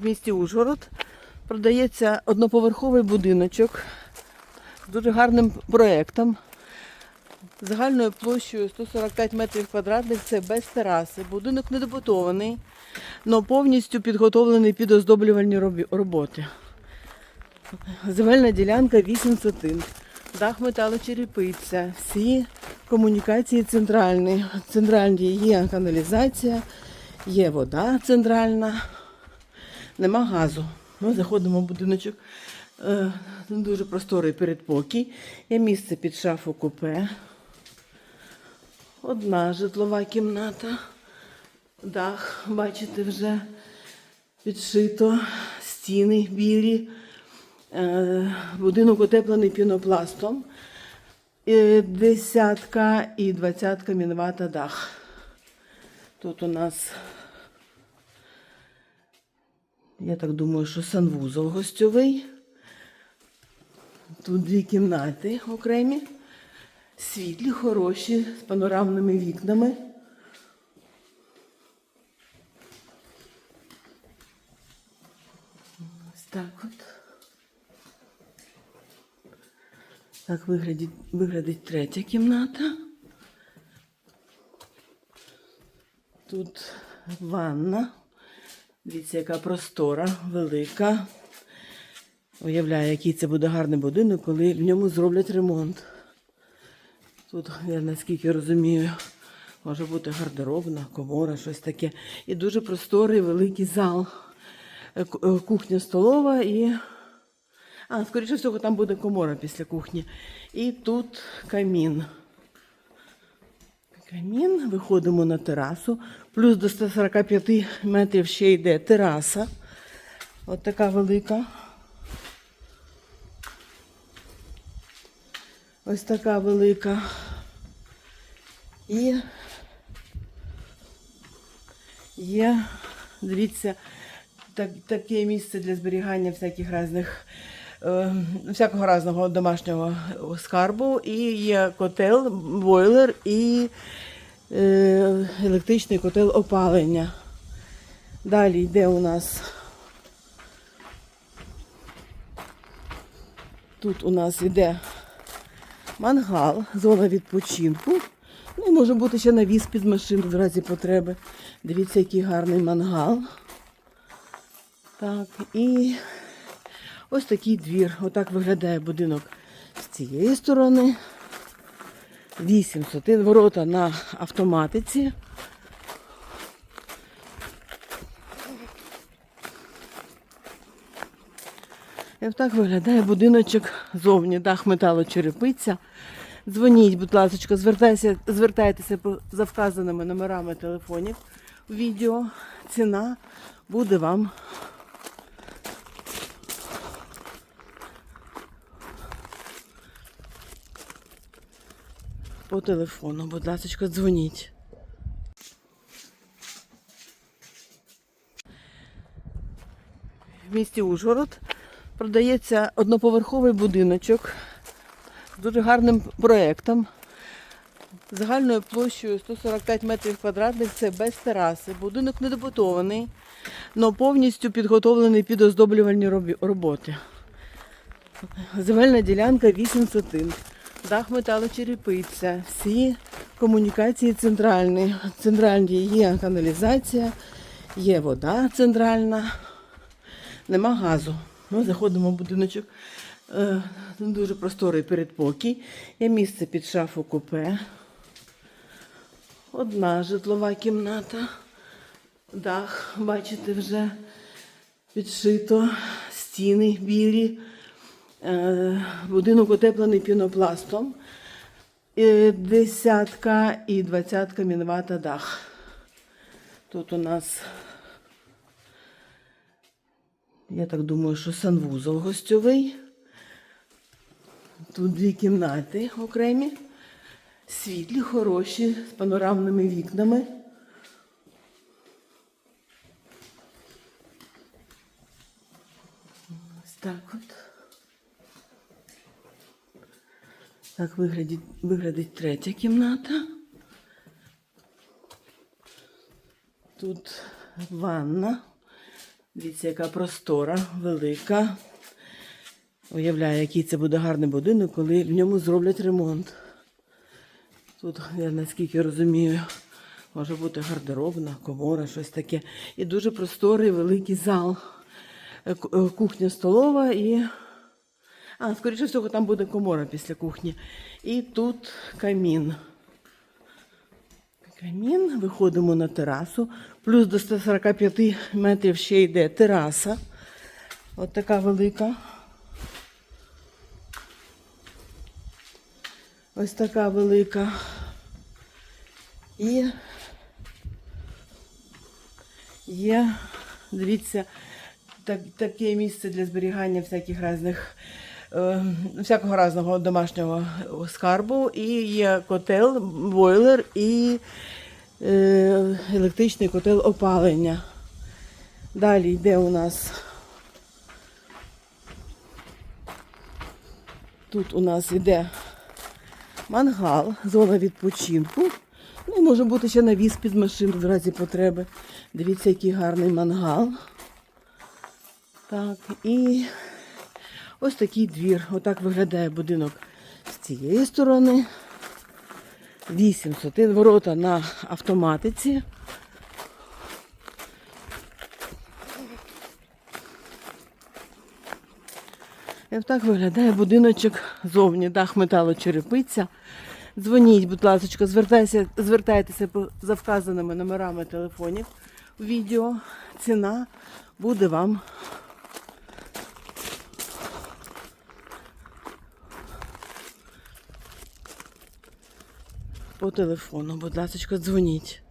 в місті Ужгород продається одноповерховий будиночок з дуже гарним проєктом. Загальною площею 145 метрів квадратних це без тераси. Будинок недобудований, але повністю підготовлений під оздоблювальні роботи. Земельна ділянка 8 сотин. Дах металочерепиця. Всі комунікації центральні. Центральні є каналізація, є вода центральна, нема газу. Ми заходимо в будиночок. Е, Дуже просторий передпокій. Є місце під шафу купе. Одна житлова кімната. Дах, бачите, вже підшито, стіни білі. Е, Будинок утеплений пінопластом. Е, Десятка і двадцятка мінвата дах. Тут у нас, я так думаю, що санвузол гостьовий. Тут дві кімнати окремі, світлі, хороші, з панорамними вікнами. Ось так от. Так виглядить, виглядить третя кімната. Тут ванна. Дивіться, яка простора, велика. Уявляю, який це буде гарний будинок, коли в ньому зроблять ремонт. Тут, я наскільки розумію, може бути гардеробна, комора, щось таке. І дуже просторий великий зал. Е, е, Кухня столова і. А, скоріше всього, там буде комора після кухні. І тут камін. Камін, виходимо на терасу. Плюс до 145 метрів ще йде тераса. От така велика. Ось така велика. І є, дивіться, так, таке місце для зберігання всяких різних, е, всякого різного домашнього скарбу. І є котел, бойлер і електричний котел опалення. Далі йде у нас. Тут у нас йде мангал, зона відпочинку. Ну, може бути ще навіс під машину в разі потреби. Дивіться, який гарний мангал. Так, і ось такий двір. Отак виглядає будинок з цієї сторони. Вісім сотин, ворота на автоматиці. І отак виглядає будиночок зовні, дах металочерепиця. Дзвоніть, будь ласка, звертайтеся, звертайтеся за вказаними номерами телефонів відео. Ціна буде вам. По телефону, будь ласка, дзвоніть. В місті Ужгород продається одноповерховий будиночок з дуже гарним проєктом. Загальною площею 145 метрів квадратних це без тераси. Будинок недобудований, але повністю підготовлений під оздоблювальні роботи. Земельна ділянка 8 сотин. Дах металочерепиця. Всі комунікації центральні. Центральні є каналізація, є вода центральна, нема газу. Ми заходимо в будиночок. Е, Дуже просторий передпокій. Є місце під шафу купе. Одна житлова кімната. Дах, бачите, вже підшито, стіни білі. Е, Будинок утеплений пінопластом. Е, Десятка і двадцятка мінвата дах. Тут у нас, я так думаю, що санвузол гостьовий. Тут дві кімнати окремі, світлі, хороші, з панорамними вікнами. Ось так от. Так виглядить, виглядить третя кімната. Тут ванна. Дивіться, яка простора, велика. Уявляю, який це буде гарний будинок, коли в ньому зроблять ремонт. Тут, я наскільки розумію, може бути гардеробна, комора, щось таке. І дуже просторий великий зал. Е, е, Кухня столова і. А, скоріше всього, там буде комора після кухні. І тут камін. Камін, виходимо на терасу. Плюс до 145 метрів ще йде тераса. От така велика. Ось така велика. І є, дивіться, так, таке місце для зберігання всяких різних, всякого різного домашнього скарбу. І є котел, бойлер і е, електричний котел опалення. Далі йде у нас. Тут у нас йде мангал, зона відпочинку. Ну, і може бути ще навіс під машину в разі потреби. Дивіться, який гарний мангал. Так, і ось такий двір. Отак виглядає будинок з цієї сторони. Вісім сотин, ворота на автоматиці. І так виглядає будиночок зовні, дах металочерепиця. Дзвоніть, будь ласка, звертайтеся, звертайтеся за вказаними номерами телефонів відео. Ціна буде вам по телефону. Будь ласка, дзвоніть.